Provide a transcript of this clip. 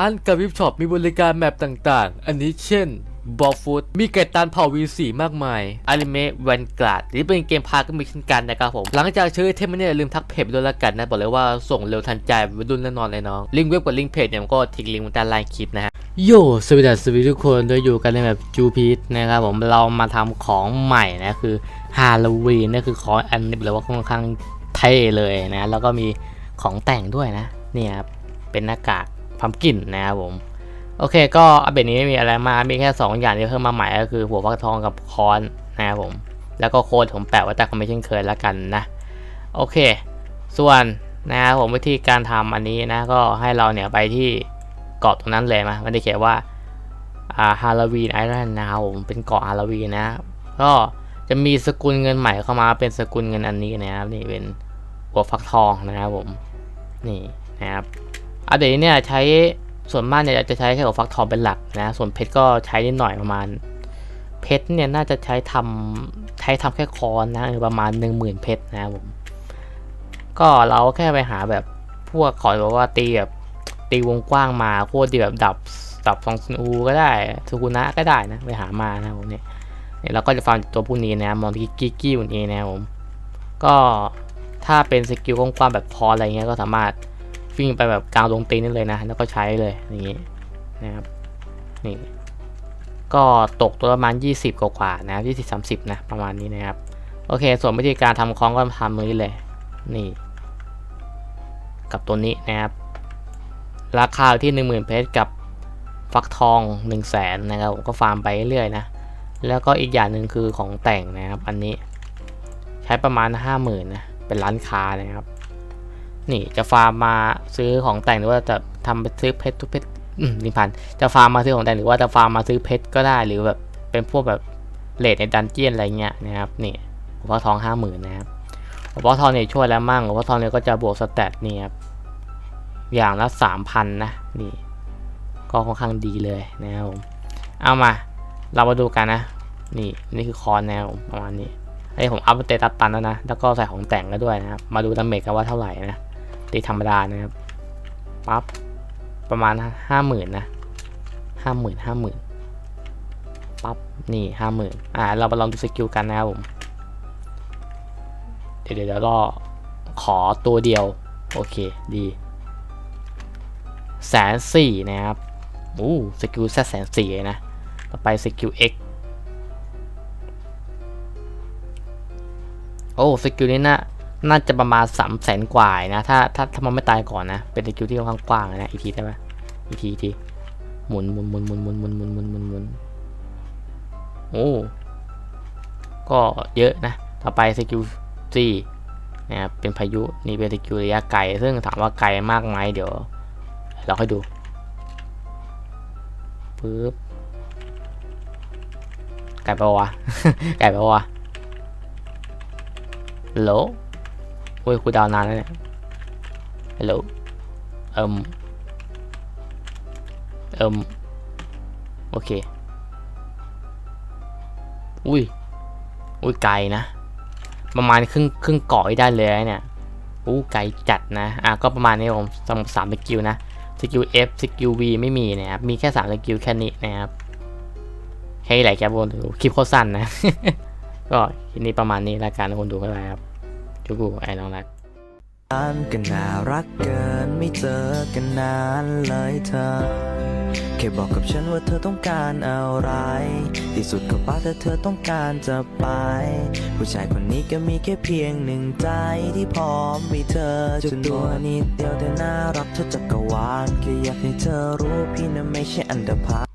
ร้านกับวิบช็อปมีบริการแมปต่างๆ อันนี้เช่นบอฟูดมีไก่ตันเผ่า V4 มากมายอนิเมะแวนกลาดนี่เป็นเกมพาร์ก็มีเช่นกันนะครับผม หลังจากซื้อเทมเนี่ยลืมทักเพจด้วยละกันนะ บอกเลยว่าส่งเร็วทันใจวัยรุ่นแน่นอนเลยน้อง ลิงก์เว็บกับลิงก์เพจเนี่ยก็ทิ้งลิงก์ไว้ใต้ล่างคลิปนะฮะ โยสวัสดีสวัสดีทุกคนโดยอยู่กันในแบบจูพีทนะครับผมเรามาทำของใหม่นะคือฮาโลวีนนี่คือของอันนี้เลยว่าค่อนข้างเท่เลยนะแล้วก็มีของแต่งด้วยนะเนี่ยครับเป็นหน้ากาก พัมกินนะครับผม โอเค ก็อัปเดตนี้ไม่มีอะไรมา มีแค่ 2 อย่างที่เพิ่มมาใหม่ก็คือหัวฟักทองกับคอนนะครับผม แล้วก็โค้ดผมแปะไว้ใต้คอมเมนต์เช่นเคยแล้วกันนะ โอเค ส่วนนะครับผมวิธีการทำอันนี้นะก็ให้เราเนี่ยไปที่เกาะตรงนั้นเลยมามันจะเขียนว่าอ่าฮาโลวีนไอแลนด์นะครับผมเป็นเกาะฮาโลวีนนะ ก็จะมีสกุลเงินใหม่เข้ามาเป็นสกุลเงินอันนี้นะครับนี่เป็นหัวฟักทองนะครับผมนี่นะครับ อัปเดตนี้เนี่ยใช้ส่วนมากเนี่ยจะใช้แค่หัวฟักทองเป็นหลักนะ ส่วนเพชรก็ใช้นิดหน่อยประมาณ เพชรเนี่ยน่าจะใช้ทำใช้ทำแค่คอนนะประมาณ 1 0,000 เพชรนะผม ก็เราแค่ไปหาแบบพวกขอแบบว่าตีแบบตีวงกว้างมาโคตรดีแบบดับดับซองซินอูก็ได้ทูกุนะก็ได้นะไปหามานะผมเนี่ยเนี่ยเราก็จะฟังตัวพวกนี้นะมอนกิกกี้พวกนี้นะผมก็ถ้าเป็นสกิลกว้างๆแบบพออะไรเงี้ยก็สามารถ วิ่งไปแบบกลางดงตีนนี่เลยนะ แล้วก็ใช้เลยอย่างนี้นะครับนี่ก็ตกตัวประมาณ 20 กว่าๆนะ20 30 นะ ประมาณนี้นะครับ โอเค ส่วนวิธีการทำคล้องก็ทำตรงนี้เลย นี่ กับตัวนี้นะครับ ราคาที่ 10,000 เพชรกับฟักทอง 1 0 0 0 0แสนนะครับ ผมก็ฟาร์มไปเรื่อยนะ แล้วก็อีกอย่างหนึ่งคือของแต่งนะครับ อันนี้ใช้ประมาณ 50,000นะ เป็นร้านค้านะครับ นี่จะฟาร์มมาซื้อของแต่งหรือว่าจะทำไปซื้อเพชรทุกเพชรอืมนิพันธ์จะฟาร์มมาซื้อของแต่งหรือว่าจะฟาร์มมาซื้อเพชรก็ได้หรือแบบเป็นพวกแบบเลทในดันเจียนอะไรเงี้ยนะครับนี่หัวพ่อทองห้าหมื่นนะครับหัวพ่อทองเนี่ยช่วยแล้วมั่งหัวพ่อทองเนี่ยก็จะบวกสแตทนี่ครับอย่างละสามพันนะนี่ก็ค่อนข้างดีเลยนะครับผมเอามาเรามาดูกันนะ นี่นี่คือคอนแนวประมาณนี้ไอ้ผมอัพเตตัสตันแล้วนะ แล้วก็ใส่ของแต่งแล้วด้วยนะครับ มาดูดาเมจกันว่าเท่าไหร่นะ ตีธรรมดานะครับปั๊บประมาณห้าหมื่นนะห้าหมื่นห้าหมื่นปั๊บนี่ห้าหมื่นอ่าเรามาลองดูสกิลกันนะครับผมเดี๋ยวเดี๋ยวรอขอตัวเดียว โอเคดีแสนสี่นะครับอู้สกิลแซแสนสี่นะ ต่อไปสกิล X โอ้สกิลนี้น่า น่าจะประมาณสามแสนกว่านะถ้าถ้าถ้ามันไม่ตายก่อนนะ เป็นสกิลที่ค่อนข้างกว้างนะอีทีได้ไหมอีทีอีทีหมุนหมุนหมุนหมุนหมุนหมุนหมุนหมุนหมุนหมุนโอ้ก็เยอะนะ ต่อไปสกิล G นะครับเป็นพายุนี่เป็นสกิลระยะไกล ซึ่งถามว่าไกลมากไหมเดี๋ยว เราค่อยดูปึ๊บไก่ปะวะไก่ปะวะโหล โอ้ยคุยดาวนานแล้วเนี่ยฮัลโหลเอิมเอิมโอเค อุ้ย อุ้ยไกลนะ ประมาณครึ่งครึ่งเกาะได้เลยเนี่ยอู้ไกลจัดนะ อะก็ประมาณนี้ผมสำหรับสามสกิลนะ สกิล F สกิล V ไม่มีนะครับ มีแค่สามสกิลแค่นี้นะครับให้ไหลแกบนดูคลิปโคตรสั้นนะ ก็คลิปนี้ประมาณนี้แล้วกันคนดูเข้าไปครับ จุกูไอ้น้องรักกันก็น่ารักเกินไม่เจอกันนานเลยเธอ แค่บอกกับฉันว่าเธอต้องการอะไร ที่สุดก็ป้าแต่เธอต้องการจะไป ผู้ชายคนนี้ก็มีแค่เพียงหนึ่งใจที่พร้อมมีเธอจนตัวนิดเดียวแต่น่ารักเธอจักรวาลแค่อยากให้เธอรู้พี่นั้นไม่ใช่อันดาพา